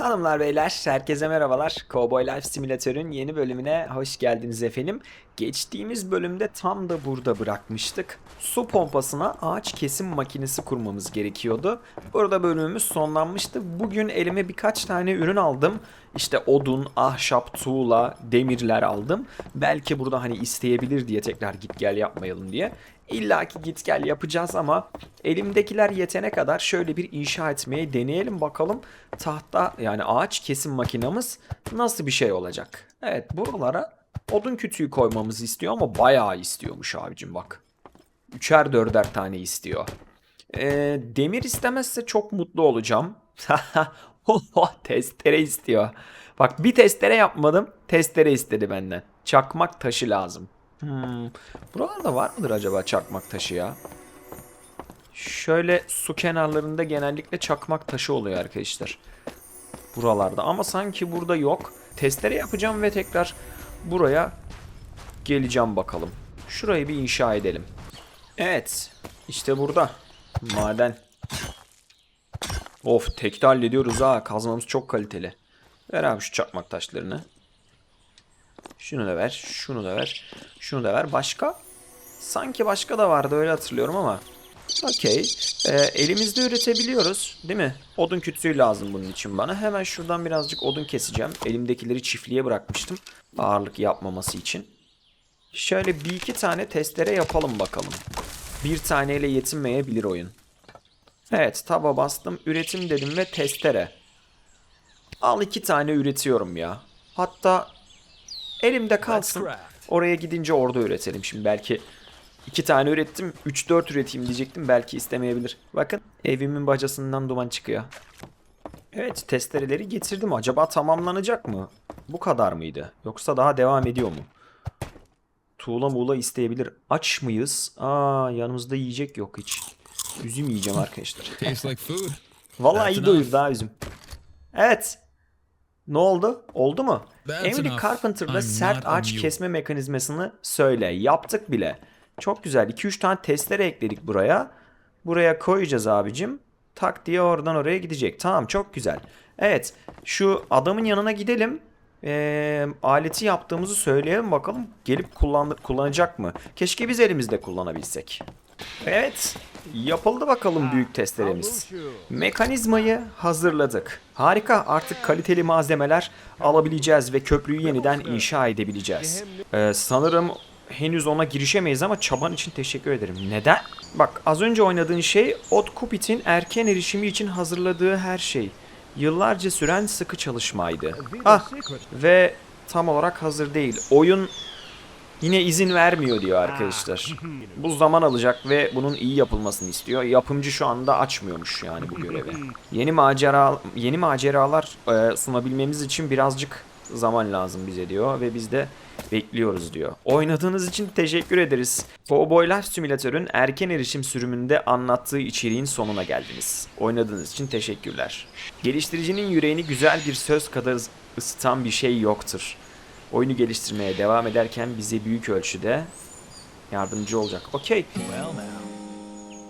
Hanımlar beyler herkese merhabalar. Cowboy Life Simülatör'ün yeni bölümüne hoş geldiniz efendim. Geçtiğimiz bölümde tam da burada bırakmıştık. Su pompasına ağaç kesim makinesi kurmamız gerekiyordu. Burada bölümümüz sonlanmıştı. Bugün elime birkaç tane ürün aldım. İşte odun, ahşap, tuğla, demirler aldım. Belki burada hani isteyebilir diye tekrar git gel yapmayalım diye. İlla ki git gel yapacağız ama elimdekiler yetene kadar şöyle bir inşa etmeyi deneyelim bakalım. Tahta yani ağaç kesim makinamız nasıl bir şey olacak. Evet buralara odun kütüğü koymamızı istiyor ama bayağı istiyormuş abicim bak. Üçer dörder tane istiyor. Ee, demir istemezse çok mutlu olacağım. testere istiyor. Bak bir testere yapmadım. Testere istedi benden. Çakmak taşı lazım. Hmm. Buralarda var mıdır acaba çakmak taşı ya? Şöyle su kenarlarında genellikle çakmak taşı oluyor arkadaşlar. Buralarda ama sanki burada yok. Testere yapacağım ve tekrar buraya geleceğim bakalım. Şurayı bir inşa edelim. Evet. işte burada. Maden. Of tekte hallediyoruz ha. Kazmamız çok kaliteli. Ver abi şu çakmak taşlarını. Şunu da ver. Şunu da ver. Şunu da ver. Başka? Sanki başka da vardı öyle hatırlıyorum ama. Okey. Ee, elimizde üretebiliyoruz. Değil mi? Odun kütüğü lazım bunun için bana. Hemen şuradan birazcık odun keseceğim. Elimdekileri çiftliğe bırakmıştım. Ağırlık yapmaması için. Şöyle bir iki tane testere yapalım bakalım. Bir taneyle yetinmeyebilir oyun. Evet taba bastım. Üretim dedim ve testere. Al iki tane üretiyorum ya. Hatta elimde kalsın. Oraya gidince orada üretelim. Şimdi belki iki tane ürettim. 3-4 üreteyim diyecektim. Belki istemeyebilir. Bakın evimin bacasından duman çıkıyor. Evet testereleri getirdim. Acaba tamamlanacak mı? Bu kadar mıydı? Yoksa daha devam ediyor mu? Tuğla muğla isteyebilir. Aç mıyız? Aa yanımızda yiyecek yok hiç. Üzüm yiyeceğim arkadaşlar. Tastes like food. Vallahi iyi doyur daha üzüm. Evet. Ne oldu? Oldu mu? That's Emily enough. Carpenter'da I'm sert not a ağaç mule. kesme mekanizmasını söyle. Yaptık bile. Çok güzel. 2-3 tane testere ekledik buraya. Buraya koyacağız abicim. Tak diye oradan oraya gidecek. Tamam çok güzel. Evet. Şu adamın yanına gidelim. Ee, aleti yaptığımızı söyleyelim bakalım. Gelip kullan kullanacak mı? Keşke biz elimizde kullanabilsek. Evet. Yapıldı bakalım büyük testeremiz. Mekanizmayı hazırladık. Harika artık kaliteli malzemeler alabileceğiz ve köprüyü yeniden inşa edebileceğiz. Ee, sanırım henüz ona girişemeyiz ama çaban için teşekkür ederim. Neden? Bak az önce oynadığın şey Ot Kupit'in erken erişimi için hazırladığı her şey. Yıllarca süren sıkı çalışmaydı. Ah ve tam olarak hazır değil. Oyun yine izin vermiyor diyor arkadaşlar. Bu zaman alacak ve bunun iyi yapılmasını istiyor. Yapımcı şu anda açmıyormuş yani bu görevi. Yeni macera yeni maceralar e, sunabilmemiz için birazcık zaman lazım bize diyor ve biz de bekliyoruz diyor. Oynadığınız için teşekkür ederiz. Cowboy Life Simülatör'ün erken erişim sürümünde anlattığı içeriğin sonuna geldiniz. Oynadığınız için teşekkürler. Geliştiricinin yüreğini güzel bir söz kadar ıs- ısıtan bir şey yoktur. Oyunu geliştirmeye devam ederken bize büyük ölçüde yardımcı olacak. Okey.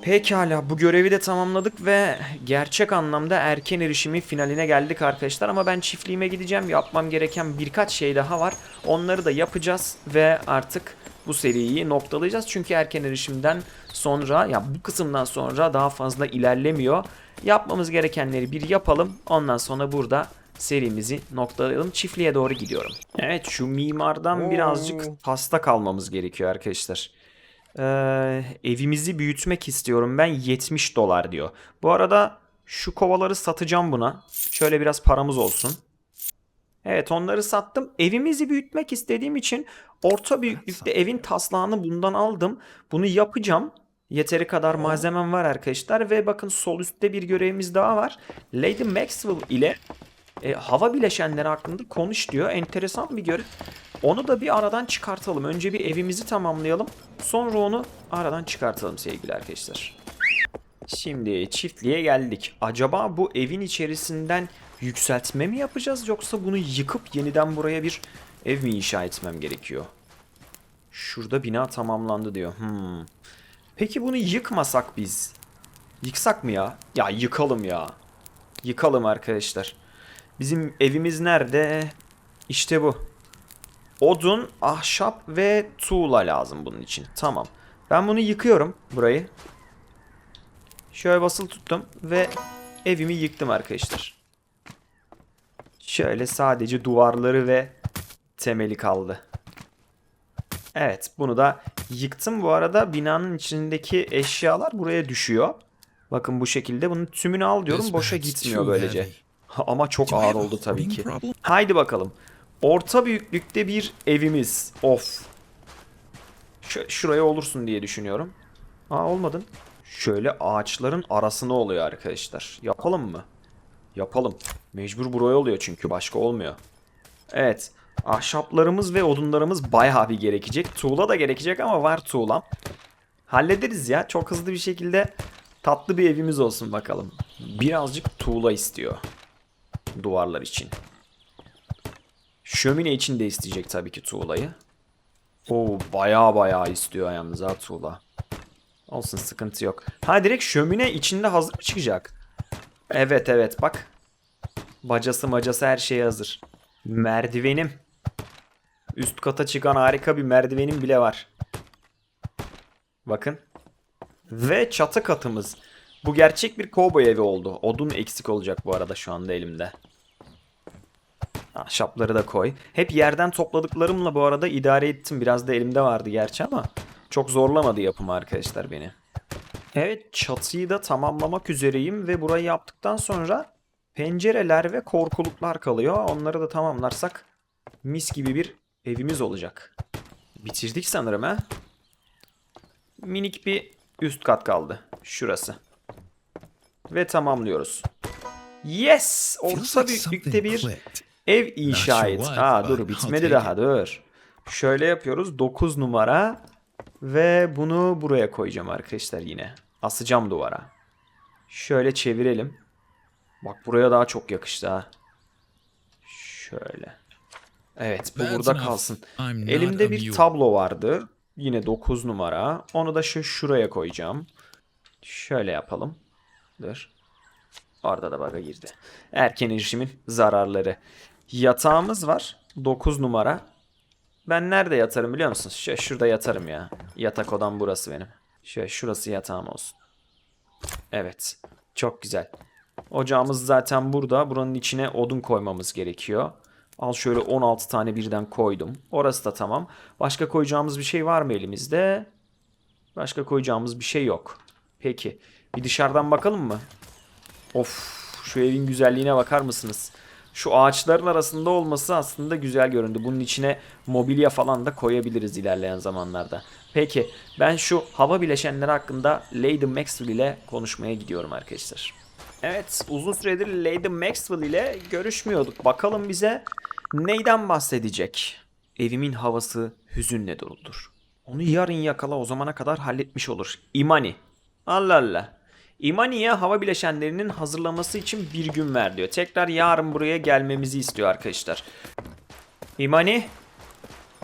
Pekala bu görevi de tamamladık ve gerçek anlamda erken erişimi finaline geldik arkadaşlar. Ama ben çiftliğime gideceğim. Yapmam gereken birkaç şey daha var. Onları da yapacağız ve artık bu seriyi noktalayacağız. Çünkü erken erişimden sonra ya bu kısımdan sonra daha fazla ilerlemiyor. Yapmamız gerekenleri bir yapalım. Ondan sonra burada serimizi noktalayalım çiftliğe doğru gidiyorum evet şu mimardan birazcık hasta kalmamız gerekiyor arkadaşlar ee, evimizi büyütmek istiyorum ben 70 dolar diyor. Bu arada şu kovaları satacağım buna. Şöyle biraz paramız olsun. Evet onları sattım. Evimizi büyütmek istediğim için orta büyüklükte evin taslağını bundan aldım. Bunu yapacağım. Yeteri kadar malzemem var arkadaşlar ve bakın sol üstte bir görevimiz daha var. Lady Maxwell ile e, hava bileşenleri hakkında konuş diyor. Enteresan bir görev. Onu da bir aradan çıkartalım. Önce bir evimizi tamamlayalım. Sonra onu aradan çıkartalım sevgili arkadaşlar. Şimdi çiftliğe geldik. Acaba bu evin içerisinden yükseltme mi yapacağız yoksa bunu yıkıp yeniden buraya bir ev mi inşa etmem gerekiyor? Şurada bina tamamlandı diyor. Hmm. Peki bunu yıkmasak biz? Yıksak mı ya? Ya yıkalım ya. Yıkalım arkadaşlar. Bizim evimiz nerede? İşte bu. Odun, ahşap ve tuğla lazım bunun için. Tamam. Ben bunu yıkıyorum burayı. Şöyle basılı tuttum ve evimi yıktım arkadaşlar. Şöyle sadece duvarları ve temeli kaldı. Evet bunu da yıktım. Bu arada binanın içindeki eşyalar buraya düşüyor. Bakın bu şekilde bunun tümünü al diyorum boşa gitmiyor böylece. Ama çok ağır oldu tabii ki. Haydi bakalım. Orta büyüklükte bir evimiz. Of. Ş- şuraya olursun diye düşünüyorum. Aa olmadın. Şöyle ağaçların arasına oluyor arkadaşlar. Yapalım mı? Yapalım. Mecbur buraya oluyor çünkü başka olmuyor. Evet. Ahşaplarımız ve odunlarımız bayağı bir gerekecek. Tuğla da gerekecek ama var tuğlam. Hallederiz ya. Çok hızlı bir şekilde tatlı bir evimiz olsun bakalım. Birazcık tuğla istiyor. Duvarlar için. Şömine için de isteyecek tabii ki tuğlayı. Oo bayağı bayağı istiyor yalnız ha tuğla. Olsun sıkıntı yok. Ha direkt şömine içinde hazır çıkacak? Evet evet bak. Bacası macası her şey hazır. Merdivenim. Üst kata çıkan harika bir merdivenim bile var. Bakın. Ve çatı katımız. Bu gerçek bir kovboy evi oldu. Odun eksik olacak bu arada şu anda elimde. Ahşapları da koy. Hep yerden topladıklarımla bu arada idare ettim. Biraz da elimde vardı gerçi ama çok zorlamadı yapımı arkadaşlar beni. Evet çatıyı da tamamlamak üzereyim ve burayı yaptıktan sonra pencereler ve korkuluklar kalıyor. Onları da tamamlarsak mis gibi bir evimiz olacak. Bitirdik sanırım ha. Minik bir üst kat kaldı. Şurası. Ve tamamlıyoruz. Yes! Orta büyüklükte bir. Ev inşa et. Ha dur bitmedi daha dur. Şöyle yapıyoruz 9 numara ve bunu buraya koyacağım arkadaşlar yine. Asacağım duvara. Şöyle çevirelim. Bak buraya daha çok yakıştı ha. Şöyle. Evet bu burada kalsın. Elimde bir tablo vardı. Yine 9 numara. Onu da şu şuraya koyacağım. Şöyle yapalım. Dur. Orada da baga girdi. Erken erişimin zararları. Yatağımız var. 9 numara. Ben nerede yatarım biliyor musunuz? Şöyle şurada yatarım ya. Yatak odam burası benim. Şöyle şurası yatağım olsun. Evet. Çok güzel. Ocağımız zaten burada. Buranın içine odun koymamız gerekiyor. Al şöyle 16 tane birden koydum. Orası da tamam. Başka koyacağımız bir şey var mı elimizde? Başka koyacağımız bir şey yok. Peki. Bir dışarıdan bakalım mı? Of şu evin güzelliğine bakar mısınız? Şu ağaçların arasında olması aslında güzel göründü. Bunun içine mobilya falan da koyabiliriz ilerleyen zamanlarda. Peki ben şu hava bileşenleri hakkında Lady Maxwell ile konuşmaya gidiyorum arkadaşlar. Evet uzun süredir Lady Maxwell ile görüşmüyorduk. Bakalım bize neyden bahsedecek? Evimin havası hüzünle doludur. Onu yarın yakala o zamana kadar halletmiş olur. Imani. Allah Allah. İmani'ye hava bileşenlerinin hazırlaması için bir gün ver diyor. Tekrar yarın buraya gelmemizi istiyor arkadaşlar. İmani.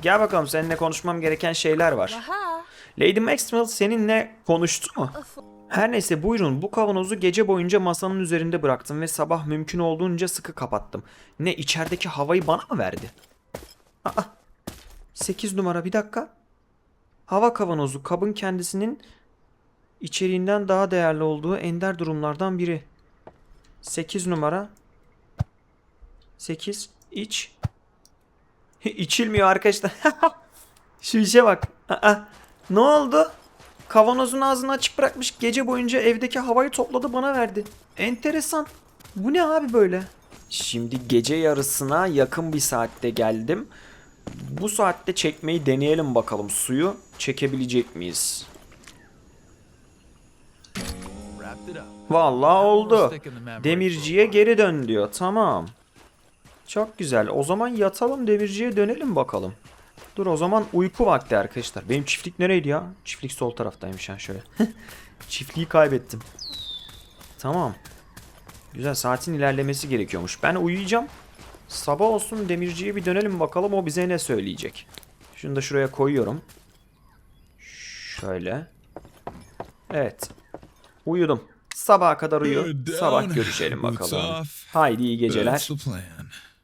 Gel bakalım seninle konuşmam gereken şeyler var. Aha. Lady Maxwell seninle konuştu mu? Her neyse buyurun bu kavanozu gece boyunca masanın üzerinde bıraktım ve sabah mümkün olduğunca sıkı kapattım. Ne içerideki havayı bana mı verdi? Aa, 8 numara bir dakika. Hava kavanozu kabın kendisinin içeriğinden daha değerli olduğu ender durumlardan biri. 8 numara. 8 iç. İçilmiyor arkadaşlar. Şu işe bak. Aa, ne oldu? Kavanozun ağzını açık bırakmış gece boyunca evdeki havayı topladı bana verdi. Enteresan. Bu ne abi böyle? Şimdi gece yarısına yakın bir saatte geldim. Bu saatte çekmeyi deneyelim bakalım suyu çekebilecek miyiz? Vallahi oldu. Demirciye geri dön diyor. Tamam. Çok güzel. O zaman yatalım demirciye dönelim bakalım. Dur o zaman uyku vakti arkadaşlar. Benim çiftlik nereydi ya? Çiftlik sol taraftaymış ha şöyle. Çiftliği kaybettim. Tamam. Güzel saatin ilerlemesi gerekiyormuş. Ben uyuyacağım. Sabah olsun demirciye bir dönelim bakalım o bize ne söyleyecek. Şunu da şuraya koyuyorum. Şöyle. Evet. Uyudum. Sabaha kadar uyu. Sabah görüşelim bakalım. Haydi iyi geceler.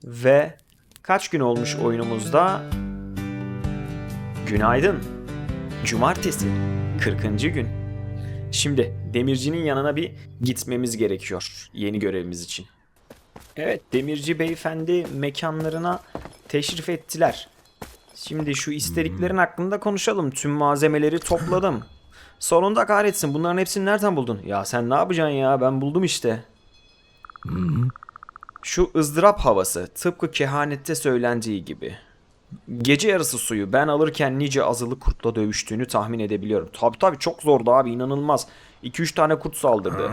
Ve kaç gün olmuş oyunumuzda? Günaydın. Cumartesi. 40. gün. Şimdi demircinin yanına bir gitmemiz gerekiyor yeni görevimiz için. Evet demirci beyefendi mekanlarına teşrif ettiler. Şimdi şu istediklerin hakkında konuşalım. Tüm malzemeleri topladım. Sonunda kahretsin bunların hepsini nereden buldun? Ya sen ne yapacaksın ya ben buldum işte. Şu ızdırap havası tıpkı kehanette söylendiği gibi. Gece yarısı suyu ben alırken nice azılı kurtla dövüştüğünü tahmin edebiliyorum. Tabi tabi çok zordu abi inanılmaz. 2-3 tane kurt saldırdı.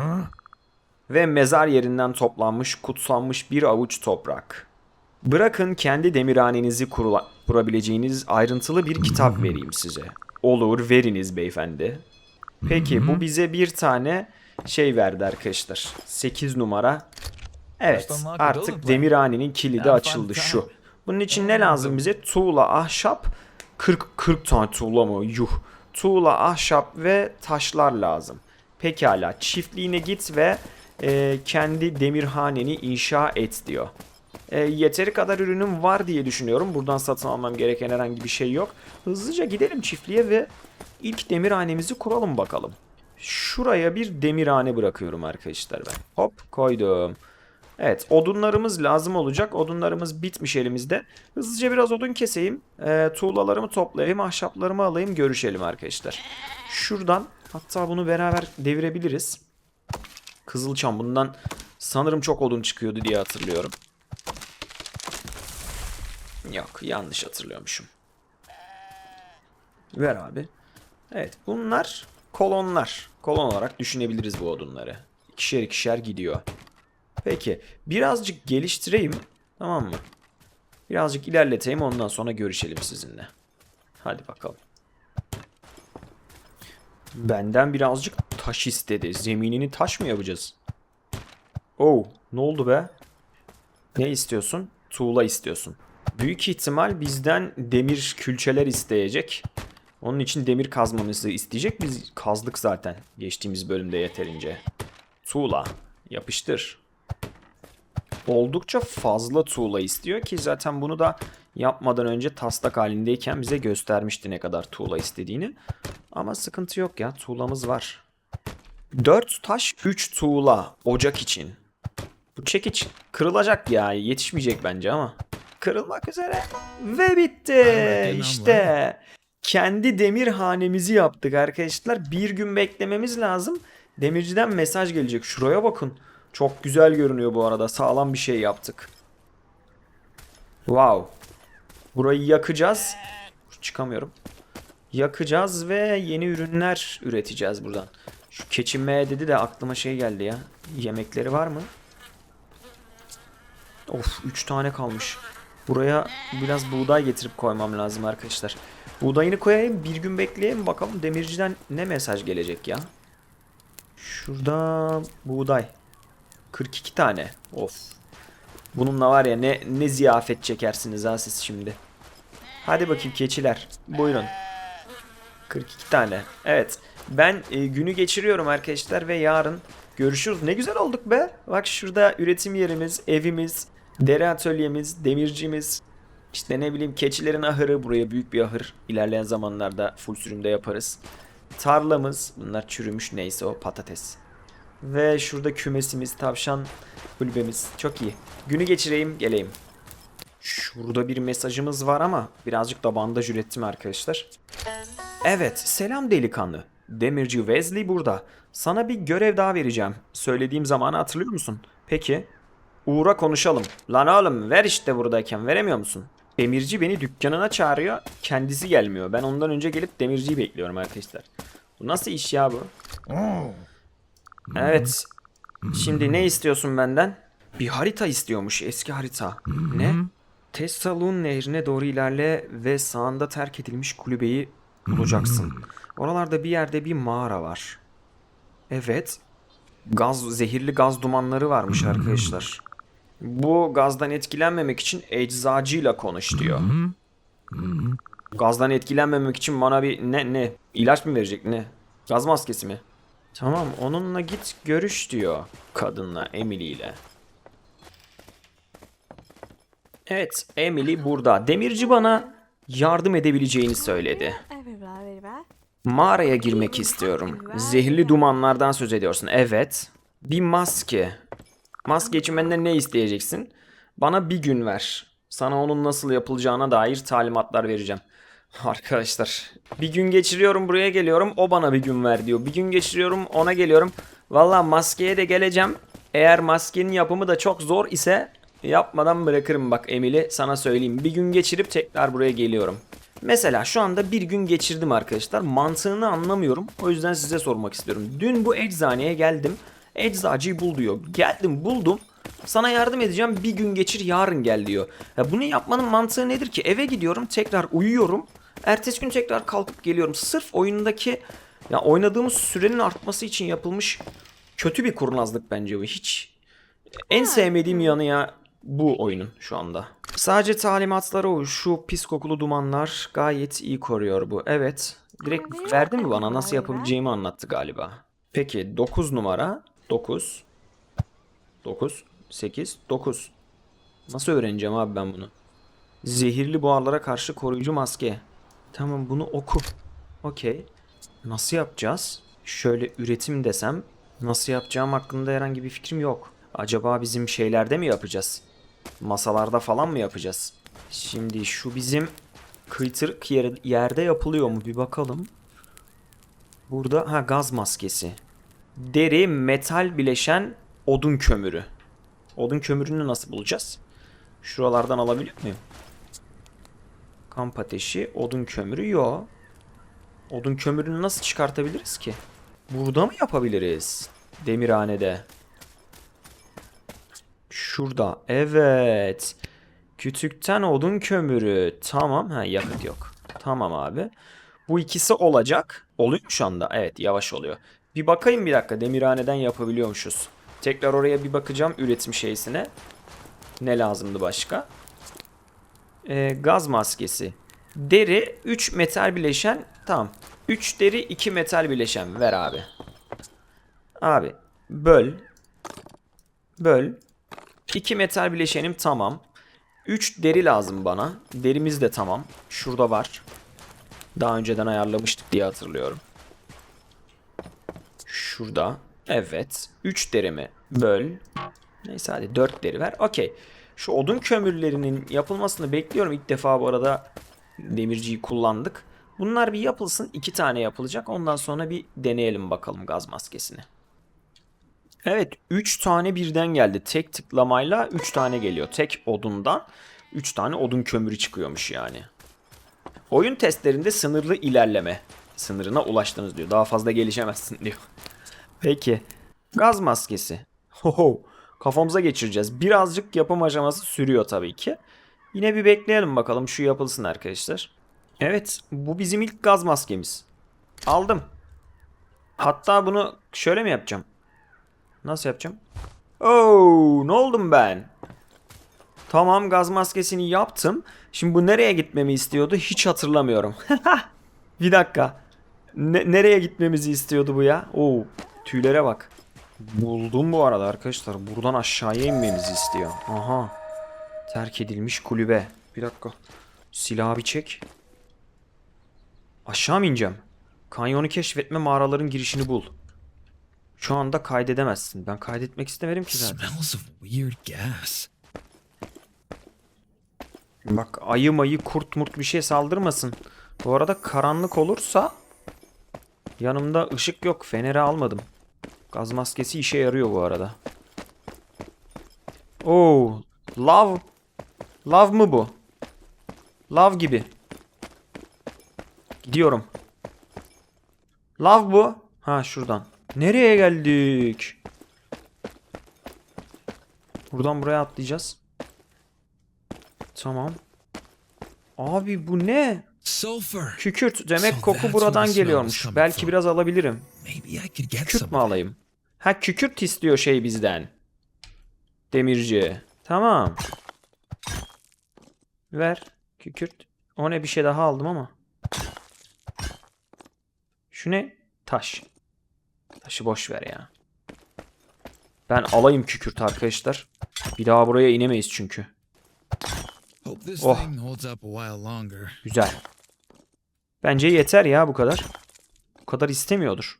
Ve mezar yerinden toplanmış kutsanmış bir avuç toprak. Bırakın kendi demirhanenizi kurula- kurabileceğiniz ayrıntılı bir kitap vereyim size. Olur veriniz beyefendi. Peki bu bize bir tane şey verdi arkadaşlar. 8 numara. Evet artık demirhanenin kilidi açıldı şu. Bunun için ne lazım bize? Tuğla, ahşap, 40 40 tane tuğla mı? Yuh. Tuğla, ahşap ve taşlar lazım. Pekala çiftliğine git ve e, kendi demirhaneni inşa et diyor. E, yeteri kadar ürünüm var diye düşünüyorum. Buradan satın almam gereken herhangi bir şey yok. Hızlıca gidelim çiftliğe ve ilk demirhanemizi kuralım bakalım. Şuraya bir demirhane bırakıyorum arkadaşlar ben. Hop koydum. Evet odunlarımız lazım olacak. Odunlarımız bitmiş elimizde. Hızlıca biraz odun keseyim. Ee, tuğlalarımı toplayayım. Ahşaplarımı alayım. Görüşelim arkadaşlar. Şuradan hatta bunu beraber devirebiliriz. Kızılçam bundan sanırım çok odun çıkıyordu diye hatırlıyorum. Yok yanlış hatırlıyormuşum. Ver abi. Evet bunlar kolonlar. Kolon olarak düşünebiliriz bu odunları. İkişer ikişer gidiyor. Peki birazcık geliştireyim tamam mı? Birazcık ilerleteyim ondan sonra görüşelim sizinle. Hadi bakalım. Benden birazcık taş istedi. Zeminini taş mı yapacağız? Oh ne oldu be? Ne istiyorsun? Tuğla istiyorsun. Büyük ihtimal bizden demir külçeler isteyecek. Onun için demir kazmamızı isteyecek. Biz kazdık zaten geçtiğimiz bölümde yeterince. Tuğla. Yapıştır. Oldukça fazla tuğla istiyor ki zaten bunu da yapmadan önce taslak halindeyken bize göstermişti ne kadar tuğla istediğini. Ama sıkıntı yok ya tuğlamız var. 4 taş 3 tuğla ocak için. Bu çekiç kırılacak ya yetişmeyecek bence ama. Kırılmak üzere ve bitti. İşte kendi demir hanemizi yaptık arkadaşlar. Bir gün beklememiz lazım. Demirciden mesaj gelecek. Şuraya bakın. Çok güzel görünüyor bu arada. Sağlam bir şey yaptık. Wow. Burayı yakacağız. Çıkamıyorum. Yakacağız ve yeni ürünler üreteceğiz buradan. Şu keçinmeye dedi de aklıma şey geldi ya. Yemekleri var mı? Of 3 tane kalmış. Buraya biraz buğday getirip koymam lazım arkadaşlar. Buğdayını koyayım bir gün bekleyelim bakalım demirciden ne mesaj gelecek ya. Şurada buğday. 42 tane. Of. Bununla var ya ne ne ziyafet çekersiniz ha siz şimdi. Hadi bakayım keçiler. Buyurun. 42 tane. Evet. Ben e, günü geçiriyorum arkadaşlar ve yarın görüşürüz. Ne güzel olduk be. Bak şurada üretim yerimiz, evimiz, deri atölyemiz, demircimiz. İşte ne bileyim keçilerin ahırı. Buraya büyük bir ahır. İlerleyen zamanlarda full sürümde yaparız. Tarlamız. Bunlar çürümüş neyse o patates. Ve şurada kümesimiz, tavşan kulübemiz. Çok iyi. Günü geçireyim, geleyim. Şurada bir mesajımız var ama birazcık da bandaj ürettim arkadaşlar. Evet, selam delikanlı. Demirci Wesley burada. Sana bir görev daha vereceğim. Söylediğim zamanı hatırlıyor musun? Peki. Uğra konuşalım. Lan oğlum ver işte buradayken veremiyor musun? Demirci beni dükkanına çağırıyor. Kendisi gelmiyor. Ben ondan önce gelip demirciyi bekliyorum arkadaşlar. Bu nasıl iş ya bu? Evet. Şimdi ne istiyorsun benden? Bir harita istiyormuş eski harita. Ne? Tessalun nehrine doğru ilerle ve sağında terk edilmiş kulübeyi bulacaksın. Oralarda bir yerde bir mağara var. Evet. Gaz, zehirli gaz dumanları varmış arkadaşlar. Bu gazdan etkilenmemek için eczacıyla konuş diyor. Gazdan etkilenmemek için bana bir ne ne ilaç mı verecek ne? Gaz maskesi mi? Tamam onunla git görüş diyor kadınla Emily ile. Evet Emily burada. Demirci bana yardım edebileceğini söyledi. Mağaraya girmek istiyorum. Zehirli dumanlardan söz ediyorsun. Evet. Bir maske. Maske için ne isteyeceksin? Bana bir gün ver. Sana onun nasıl yapılacağına dair talimatlar vereceğim. Arkadaşlar bir gün geçiriyorum buraya geliyorum o bana bir gün ver diyor. Bir gün geçiriyorum ona geliyorum. Valla maskeye de geleceğim. Eğer maskenin yapımı da çok zor ise yapmadan bırakırım bak Emily sana söyleyeyim. Bir gün geçirip tekrar buraya geliyorum. Mesela şu anda bir gün geçirdim arkadaşlar. Mantığını anlamıyorum. O yüzden size sormak istiyorum. Dün bu eczaneye geldim. Eczacıyı bul diyor. Geldim buldum. Sana yardım edeceğim bir gün geçir yarın gel diyor. Ya bunu yapmanın mantığı nedir ki? Eve gidiyorum tekrar uyuyorum. Ertesi gün tekrar kalkıp geliyorum. Sırf oyundaki ya oynadığımız sürenin artması için yapılmış kötü bir kurnazlık bence bu. Hiç en sevmediğim yanı ya bu oyunun şu anda. Sadece talimatları o. Şu pis kokulu dumanlar gayet iyi koruyor bu. Evet. Direkt verdi mi bana nasıl yapabileceğimi anlattı galiba. Peki 9 numara. 9. 9. 8. 9. Nasıl öğreneceğim abi ben bunu? Zehirli buharlara karşı koruyucu maske. Tamam bunu oku. Okey. Nasıl yapacağız? Şöyle üretim desem nasıl yapacağım hakkında herhangi bir fikrim yok. Acaba bizim şeylerde mi yapacağız? Masalarda falan mı yapacağız? Şimdi şu bizim kıytırık yer- yerde yapılıyor mu bir bakalım. Burada ha gaz maskesi. Deri, metal bileşen odun kömürü. Odun kömürünü nasıl bulacağız? Şuralardan alabiliyor muyum? Kamp ateşi, odun kömürü yok. Odun kömürünü nasıl çıkartabiliriz ki? Burada mı yapabiliriz? Demirhanede. Şurada. Evet. Kütükten odun kömürü. Tamam. Ha yakıt yok. Tamam abi. Bu ikisi olacak. Oluyor mu şu anda? Evet yavaş oluyor. Bir bakayım bir dakika. Demirhaneden yapabiliyormuşuz. Tekrar oraya bir bakacağım üretim şeysine. Ne lazımdı başka? Ee, gaz maskesi. Deri 3 metal bileşen. Tamam. 3 deri 2 metal bileşen. Ver abi. Abi böl. Böl. 2 metal bileşenim tamam. 3 deri lazım bana. Derimiz de tamam. Şurada var. Daha önceden ayarlamıştık diye hatırlıyorum. Şurada. Evet. 3 derimi böl. Neyse hadi 4 deri ver. Okey. Şu odun kömürlerinin yapılmasını bekliyorum. İlk defa bu arada demirciyi kullandık. Bunlar bir yapılsın. 2 tane yapılacak. Ondan sonra bir deneyelim bakalım gaz maskesini. Evet 3 tane birden geldi. Tek tıklamayla 3 tane geliyor. Tek odundan 3 tane odun kömürü çıkıyormuş yani. Oyun testlerinde sınırlı ilerleme sınırına ulaştınız diyor. Daha fazla gelişemezsin diyor. Peki. Gaz maskesi. Hoho. Kafamıza geçireceğiz. Birazcık yapım aşaması sürüyor tabii ki. Yine bir bekleyelim bakalım şu yapılsın arkadaşlar. Evet bu bizim ilk gaz maskemiz. Aldım. Hatta bunu şöyle mi yapacağım? Nasıl yapacağım? Oo, ne oldum ben? Tamam gaz maskesini yaptım. Şimdi bu nereye gitmemi istiyordu hiç hatırlamıyorum. bir dakika. Ne- nereye gitmemizi istiyordu bu ya? Oo, tüylere bak. Buldum bu arada arkadaşlar. Buradan aşağıya inmemizi istiyor. Aha. Terk edilmiş kulübe. Bir dakika. Silahı bir çek. Aşağı mı ineceğim? Kanyonu keşfetme mağaraların girişini bul. Şu anda kaydedemezsin. Ben kaydetmek istemedim ki zaten. Smells of weird gas. Bak ayı mayı kurt murt bir şey saldırmasın. Bu arada karanlık olursa yanımda ışık yok. Feneri almadım. Gaz maskesi işe yarıyor bu arada. Oo, love. Love mı bu? Love gibi. Gidiyorum. Love bu. Ha şuradan. Nereye geldik? Buradan buraya atlayacağız. Tamam. Abi bu ne? Kükürt. Demek koku buradan geliyormuş. Belki biraz alabilirim. Kükürt mü alayım? Ha kükürt istiyor şey bizden. Demirci. Tamam. Ver. Kükürt. O ne bir şey daha aldım ama. Şu ne? Taş. Taşı boş ver ya. Ben alayım kükürt arkadaşlar. Bir daha buraya inemeyiz çünkü. Hope this Oh. thing holds up a while longer. Güzel. Bence yeter ya bu kadar. Bu kadar istemiyordur.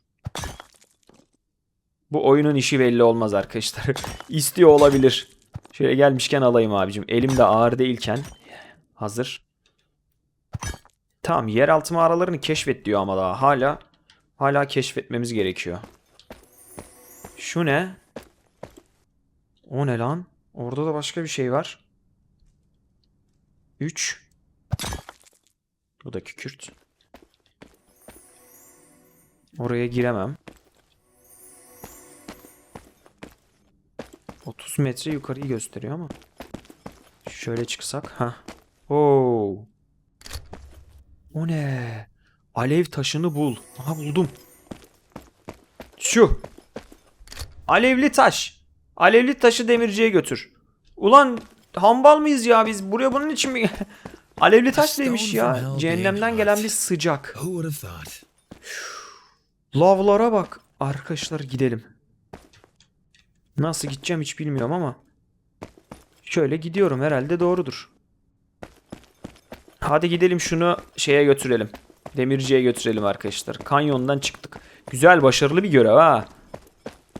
Bu oyunun işi belli olmaz arkadaşlar. İstiyor olabilir. Şöyle gelmişken alayım abicim. Elimde ağır değilken. Hazır. Tamam yeraltı mağaralarını keşfet diyor ama daha. Hala hala keşfetmemiz gerekiyor. Şu ne? O ne lan? Orada da başka bir şey var. 3 bu da kükürt. Oraya giremem. 30 metre yukarıyı gösteriyor ama. Şöyle çıksak. ha. Oo. O ne? Alev taşını bul. Aha buldum. Şu. Alevli taş. Alevli taşı demirciye götür. Ulan hambal mıyız ya biz? Buraya bunun için mi? Alevli taş demiş ya. Cehennemden gelen bir sıcak. Lavlara bak. Arkadaşlar gidelim. Nasıl gideceğim hiç bilmiyorum ama. Şöyle gidiyorum herhalde doğrudur. Hadi gidelim şunu şeye götürelim. Demirciye götürelim arkadaşlar. Kanyondan çıktık. Güzel başarılı bir görev ha.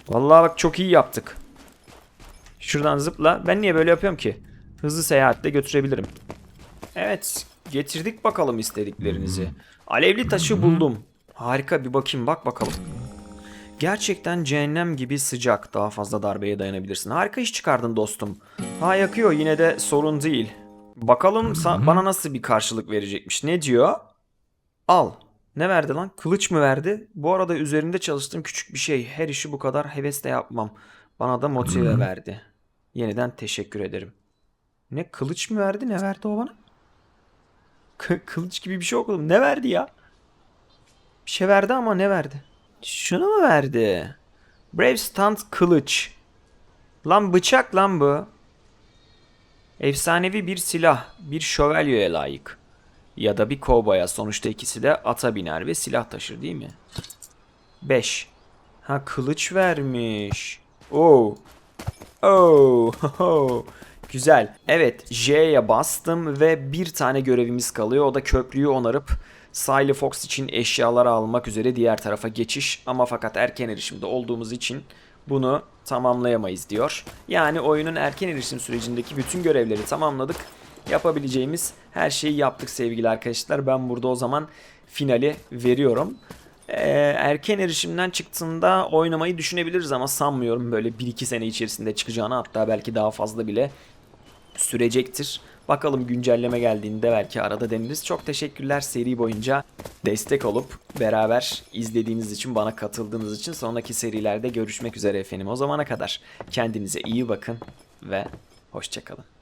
Vallahi bak çok iyi yaptık. Şuradan zıpla. Ben niye böyle yapıyorum ki? Hızlı seyahatle götürebilirim. Evet. Getirdik bakalım istediklerinizi. Alevli taşı buldum. Harika bir bakayım bak bakalım. Gerçekten cehennem gibi sıcak. Daha fazla darbeye dayanabilirsin. Harika iş çıkardın dostum. Ha yakıyor yine de sorun değil. Bakalım sa- bana nasıl bir karşılık verecekmiş. Ne diyor? Al. Ne verdi lan? Kılıç mı verdi? Bu arada üzerinde çalıştığım küçük bir şey. Her işi bu kadar hevesle yapmam. Bana da motive verdi. Yeniden teşekkür ederim. Ne kılıç mı verdi? Ne verdi o bana? K- kılıç gibi bir şey okudum. Ne verdi ya? Bir şey verdi ama ne verdi? Şunu mu verdi? Brave Stand kılıç. Lan bıçak lan bu. Efsanevi bir silah. Bir şövalyeye layık. Ya da bir kovboya. Sonuçta ikisi de ata biner ve silah taşır değil mi? 5. Ha kılıç vermiş. Oo. Oo. ho. Güzel. Evet J'ye bastım ve bir tane görevimiz kalıyor. O da köprüyü onarıp Siley Fox için eşyaları almak üzere diğer tarafa geçiş. Ama fakat erken erişimde olduğumuz için bunu tamamlayamayız diyor. Yani oyunun erken erişim sürecindeki bütün görevleri tamamladık. Yapabileceğimiz her şeyi yaptık sevgili arkadaşlar. Ben burada o zaman finali veriyorum. Ee, erken erişimden çıktığında oynamayı düşünebiliriz ama sanmıyorum böyle 1-2 sene içerisinde çıkacağını hatta belki daha fazla bile sürecektir. Bakalım güncelleme geldiğinde belki arada deniriz. Çok teşekkürler seri boyunca destek olup beraber izlediğiniz için, bana katıldığınız için. Sonraki serilerde görüşmek üzere efendim. O zamana kadar kendinize iyi bakın ve hoşçakalın.